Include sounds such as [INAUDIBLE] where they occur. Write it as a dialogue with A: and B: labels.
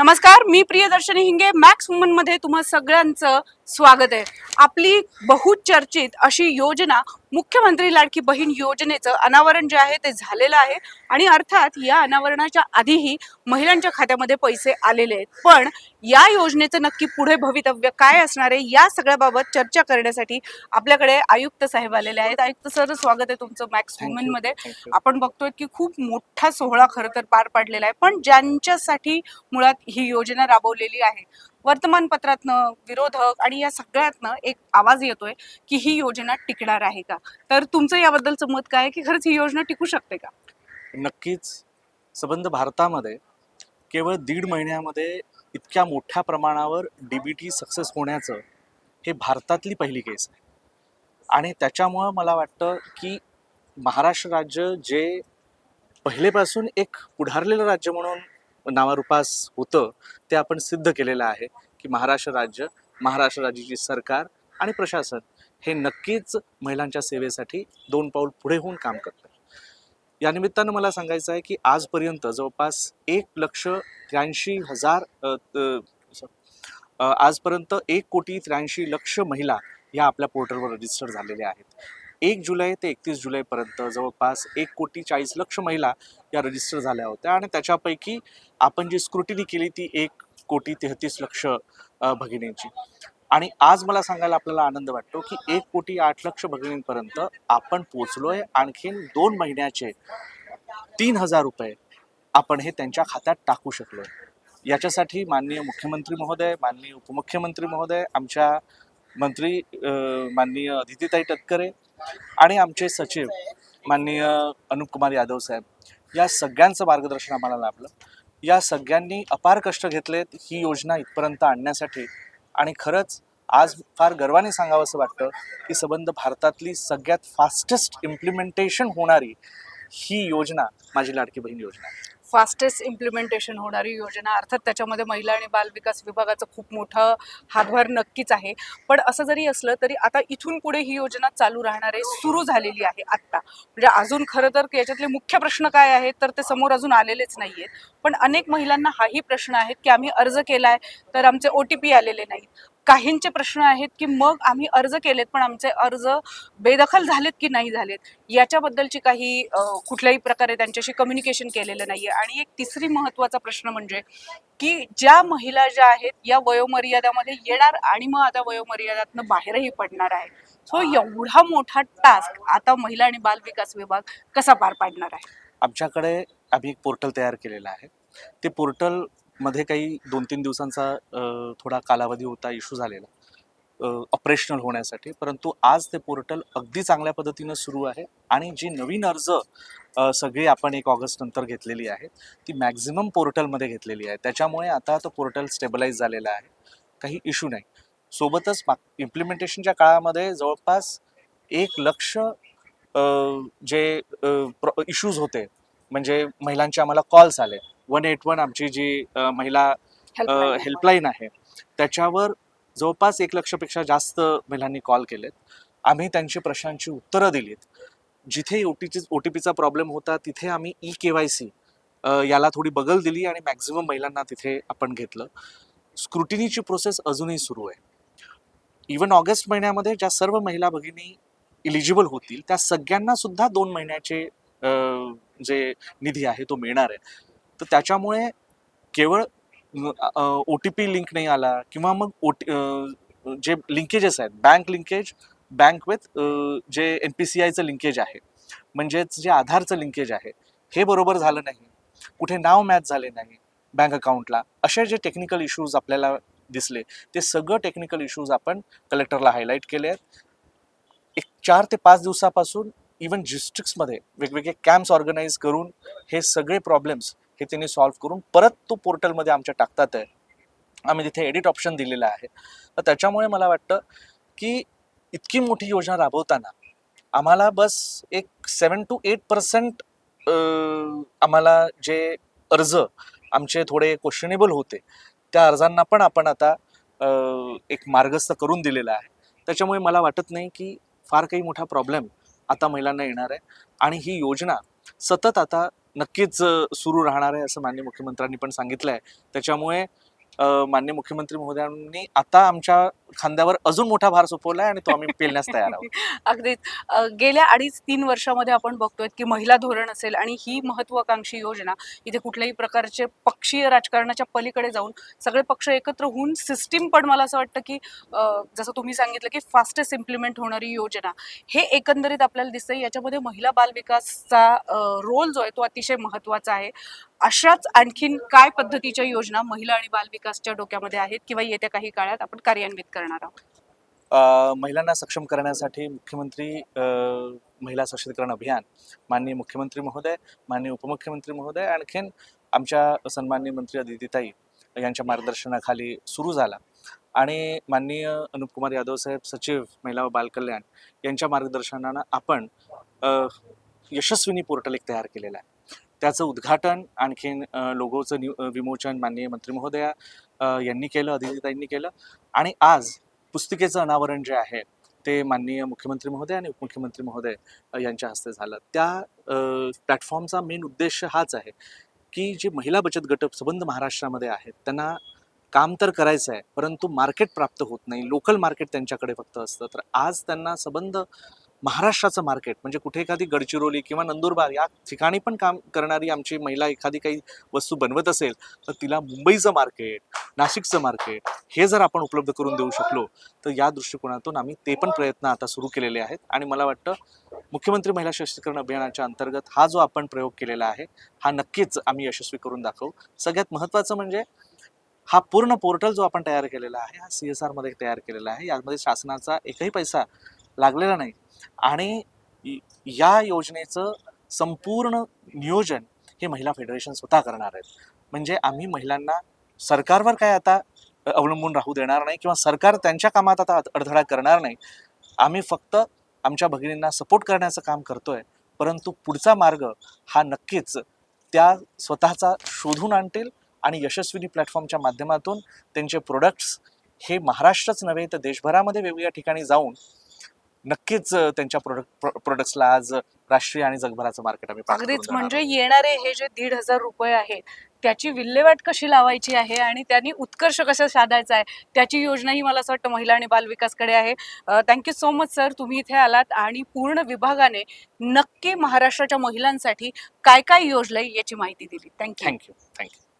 A: नमस्कार मी प्रियदर्शनी हिंगे मॅक्स वुमनमध्ये तुम्हा सगळ्यांचं स्वागत आहे. आपली बहुचर्चित अशी योजना मुख्यमंत्री लाडकी बहीण योजनेचं अनावरण जे आहे ते झालेलं आहे आणि अर्थात या अनावरणाच्या आधीही महिलांच्या खात्यामध्ये पैसे आलेले आहेत. पण या योजनेचं नक्की पुढे भवितव्य काय असणार आहे या सगळ्याबाबत चर्चा करण्यासाठी आपल्याकडे आयुक्त साहेब आलेले आहेत. आयुक्त सर स्वागत आहे तुमचं मॅक्स वुमन. मध्ये. आपण बघतोय की खूप मोठा सोहळा खरं तर पार पडलेला आहे. पण ज्यांच्यासाठी मुळात ही योजना राबवलेली आहे वर्तमानपत्रातनं विरोधक आणि या सगळ्यातनं एक आवाज येतोय की ही योजना टिकणार आहे का? तर तुमचं याबद्दलचं मत काय आहे की खरंच ही योजना टिकू शकते का?
B: नक्कीच. संबंध भारतामध्ये केवळ दीड महिन्यामध्ये इतक्या मोठ्या प्रमाणावर डीबीटी सक्सेस होण्याचं हे भारतातली पहिली केस आहे. आणि त्याच्यामुळं मला वाटतं की महाराष्ट्र राज्य जे पहिलेपासून एक पुढारलेलं राज्य म्हणून नावारूपास होतं ते आपण सिद्ध केलेलं आहे की महाराष्ट्र राज्य महाराष्ट्र राज्याची सरकार आणि प्रशासन हे नक्कीच महिलांच्या सेवेसाठी दोन पाऊल पुढे होऊन काम करतं. या निमित्तानं मला सांगायचं आहे की आजपर्यंत जवळपास एक लक्ष त्र्याऐंशी हजार आजपर्यंत एक कोटी त्र्याऐंशी लक्ष महिला या आपल्या पोर्टलवर रजिस्टर झालेल्या आहेत. एक जुलै ते एकतीस जुलैपर्यंत जवळपास एक कोटी चाळीस लक्ष महिला या रजिस्टर झाल्या होत्या आणि त्याच्यापैकी आपण जी स्क्रुटिनी केली ती एक कोटी तेहतीस लक्ष भगिनींची. आणि आज मला सांगायला आपल्याला आनंद वाटतो की एक कोटी आठ लक्ष भगिनींपर्यंत आपण पोचलोय आणखीन दोन महिन्याचे तीन हजार रुपये आपण हे त्यांच्या खात्यात टाकू शकलो याच्यासाठी माननीय मुख्यमंत्री महोदय माननीय उपमुख्यमंत्री महोदय आमच्या मंत्री माननीय अदितीताई तटकरे आणि आमचे सचिव माननीय अनुप कुमार यादव साहेब या सगळ्यांचं मार्गदर्शन आम्हाला लाभलं. या सगळ्यांनी अपार कष्ट घेतलेत ही योजना इथपर्यंत आणण्यासाठी. आणि खरंच आज फार गर्वाने सांगावं असं वाटतं की सबंध भारतातली सगळ्यात फास्टेस्ट इम्प्लिमेंटेशन होणारी ही योजना माझी लाडकी बहीण योजना.
A: फास्टेस्ट इम्प्लिमेंटेशन होणारी योजना अर्थात त्याच्यामध्ये महिला आणि बालविकास विभागाचं खूप मोठं हातभार नक्कीच आहे. पण असं जरी असलं तरी आता इथून पुढे ही योजना चालू राहणार आहे सुरू झालेली आहे आत्ता. म्हणजे अजून खरं तर याच्यातले मुख्य प्रश्न काय आहेत तर ते समोर अजून आलेलेच नाही आहेत पण अनेक महिलांना हाही प्रश्न आहेत की आम्ही अर्ज केला आहे तर आमचे ओ टी पी आलेले नाहीत. काहींचे प्रश्न आहेत की मग आम्ही अर्ज केलेत पण आमचे अर्ज बेदखल झालेत की नाही झालेत याच्याबद्दलची काही कुठल्याही प्रकारे त्यांच्याशी कम्युनिकेशन केलेलं नाही आहे आणि एक तिसरी महत्त्वाचा प्रश्न म्हणजे की ज्या महिला ज्या आहेत या वयोमर्यादामध्ये येणार आणि मग आता वयोमर्यादातनं बाहेरही पडणार आहे सो एवढा मोठा टास्क आता महिला आणि बाल विकास विभाग कसा पार पाडणार आहे?
B: आमच्याकडे आम्ही एक पोर्टल तयार केलेलं आहे. ते पोर्टल मध्ये काही दोन तीन दिवसांचा थोडा कालावधी होता इश्यू झालेला ऑपरेशनल होण्यासाठी. परंतु आज ते पोर्टल अगदी चांगल्या पद्धतीनं सुरू आहे आणि जी नवीन अर्ज सगळी आपण एक ऑगस्ट नंतर घेतलेली आहे ती मॅक्झिमम पोर्टलमध्ये घेतलेली आहे. त्याच्यामुळे आता तो पोर्टल स्टेबलाइज झालेला आहे. काही इश्यू नाही. सोबतच इम्प्लिमेंटेशनच्या काळामध्ये जवळपास एक लक्ष जे इश्यूज होते म्हणजे महिलांचे आम्हाला कॉल्स आले. वन एट वन आमची जी महिला. हेल्पलाईन आहे. त्याच्यावर जवळपास एक लक्षपेक्षा जास्त महिलांनी कॉल केलेत. आम्ही त्यांची प्रश्नांची उत्तरं दिलीत. जिथे ओ टीची ओ टी पीचा प्रॉब्लेम होता तिथे आम्ही ई के वाय सी याला थोडी बगल दिली आणि मॅक्झिमम महिलांना तिथे आपण घेतलं. स्क्रुटिनीची प्रोसेस अजूनही सुरू आहे. इवन ऑगस्ट महिन्यामध्ये ज्या सर्व महिला भगिनी इलिजिबल होतील त्या सगळ्यांना सुद्धा दोन महिन्याचे जे निधी आहे तो मिळणार आहे. तर त्याच्यामुळे केवळ ओ टी पी लिंक नाही आला किंवा मग ओ टी जे लिंकेजेस आहेत बँक लिंकेज बँक विथ जे एन पी सी आयचं लिंकेज आहे म्हणजेच जे आधारचं लिंकेज आहे हे बरोबर झालं नाही. कुठे नाव मॅच झाले नाही बँक अकाउंटला असे जे टेक्निकल इश्यूज आपल्याला दिसले ते सगळं टेक्निकल इश्यूज आपण कलेक्टरला हायलाईट केले आहेत. एक चार ते पाच दिवसापासून इवन डिस्ट्रिक्ट्समध्ये वेगवेगळे कॅम्प्स ऑर्गनाईज करून हे सगळे प्रॉब्लेम्स हे त्यांनी सॉल्व्ह करून परत तो पोर्टलमध्ये आमच्या टाकतात आहे. आम्ही तिथे एडिट ऑप्शन दिलेलं आहे. तर त्याच्यामुळे मला वाटतं की इतकी मोठी योजना राबवताना आम्हाला बस एक सेवन टू एट पर्सेंट आम्हाला जे अर्ज आमचे थोडे क्वेश्चनेबल होते त्या अर्जांना पण आपण आता एक मार्गस्थ करून दिलेला आहे. त्याच्यामुळे मला वाटत नाही की फार काही मोठा प्रॉब्लेम आता महिलांना येणार आहे. आणि ही योजना सतत आता नक्कीच सुरू राहणार आहे असं माननीय मुख्यमंत्र्यांनी पण सांगितलं आहे त्याच्यामुळे मान्य माननीय मुख्यमंत्री महोदयांनी आता आमच्या खांद्यावर अजून मोठा भार सोपवला आणि तो आम्ही पेलण्यास तयार आहोत. [LAUGHS]
A: अगदीच. अ, गेल्या अडीच तीन वर्षामध्ये आपण बघतोय की महिला धोरण असेल आणि ही महत्वाकांक्षी योजना इथे कुठल्याही प्रकारचे पक्षीय राजकारणाच्या पलीकडे जाऊन सगळे पक्ष एकत्र होऊन सिस्टीम पण मला असं वाटतं की अ, जसं तुम्ही सांगितलं की फास्टेस्ट इम्प्लिमेंट होणारी योजना हे एकंदरीत आपल्याला दिसतंय. याच्यामध्ये महिला बाल विकासचा रोल जो आहे तो अतिशय महत्त्वाचा आहे. अशाच आणखीन काय पद्धतीच्या योजना महिला आणि बाल विकासच्या डोक्यामध्ये आहेत किंवा येत्या काही काळात आपण कार्यान्वित करणार आहोत?
B: महिलांना सक्षम करण्यासाठी मुख्यमंत्री महिला सशक्तीकरण अभियान माननीय मुख्यमंत्री महोदय माननीय उपमुख्यमंत्री महोदय आणखीन आमच्या सन्माननीय मंत्री अदितीताई यांच्या मार्गदर्शनाखाली सुरू झाला. आणि माननीय अनुपकुमार यादव साहेब सचिव महिला व बालकल्याण यांच्या मार्गदर्शनानं आपण यशस्विनी पोर्टल एक तयार केलेलं आहे. त्याचं उद्घाटन आणखीन लोगोचं नि विमोचन माननीय मंत्री महोदया यांनी केलं अदितीताईंनी केलं. आणि आज पुस्तिकेचं अनावरण जे आहे ते माननीय मुख्यमंत्री महोदय आणि उपमुख्यमंत्री महोदय यांच्या हस्ते झालं. त्या प्लॅटफॉर्मचा मेन उद्देश हाच आहे की जे महिला बचत गट संबंध महाराष्ट्रामध्ये आहेत त्यांना काम तर करायचं आहे परंतु मार्केट प्राप्त होत नाही. लोकल मार्केट त्यांच्याकडे फक्त असतं. तर आज त्यांना संबंध महाराष्ट्राचं मार्केट म्हणजे कुठे एखादी गडचिरोली किंवा नंदुरबार या ठिकाणी पण काम करणारी आमची महिला एखादी काही वस्तू बनवत असेल तर तिला मुंबईचं मार्केट नाशिकचं मार्केट हे जर आपण उपलब्ध करून देऊ शकलो तर या दृष्टिकोनातून आम्ही ते पण प्रयत्न आता सुरू केलेले आहेत. आणि मला वाटतं मुख्यमंत्री महिला सशक्तीकरण अभियानाच्या अंतर्गत हा जो आपण प्रयोग केलेला आहे हा नक्कीच आम्ही यशस्वी करून दाखवू. सगळ्यात महत्त्वाचं म्हणजे हा पूर्ण पोर्टल जो आपण तयार केलेला आहे हा सी एस आरमध्ये तयार केलेला आहे यामध्ये शासनाचा एकही पैसा लागलेला नाही. आणि या योजनेचं संपूर्ण नियोजन हे महिला फेडरेशन स्वतः करणार आहेत. म्हणजे आम्ही महिलांना सरकारवर काय आता अवलंबून राहू देणार नाही किंवा सरकार त्यांच्या कामात आता अडथळा करणार नाही. आम्ही फक्त आमच्या भगिनींना सपोर्ट करण्याचं काम करतोय. परंतु पुढचा मार्ग हा नक्कीच त्या स्वतःचा शोधून आणतील आणि यशस्विनी प्लॅटफॉर्मच्या माध्यमातून त्यांचे प्रोडक्ट्स हे महाराष्ट्रच नव्हे तर देशभरामध्ये वेगवेगळ्या ठिकाणी जाऊन नक्कीच त्यांच्या प्रोडक्ट प्रोडक्ट्सला आज राष्ट्रीय आणि जगभराचं मार्केट आम्ही
A: अगदीच म्हणजे येणारे हे जे दीड हजार रुपये आहेत त्याची विल्हेवाट कशी लावायची आहे आणि त्यांनी उत्कर्ष कसा साधायचा आहे त्याची योजना ही मला असं वाटतं महिला आणि बाल विकासकडे आहे. थँक्यू सो मच सर तुम्ही इथे आलात आणि पूर्ण विभागाने नक्की महाराष्ट्राच्या महिलांसाठी काय काय योजलंय याची माहिती दिली. Thank you
B: thank you thank you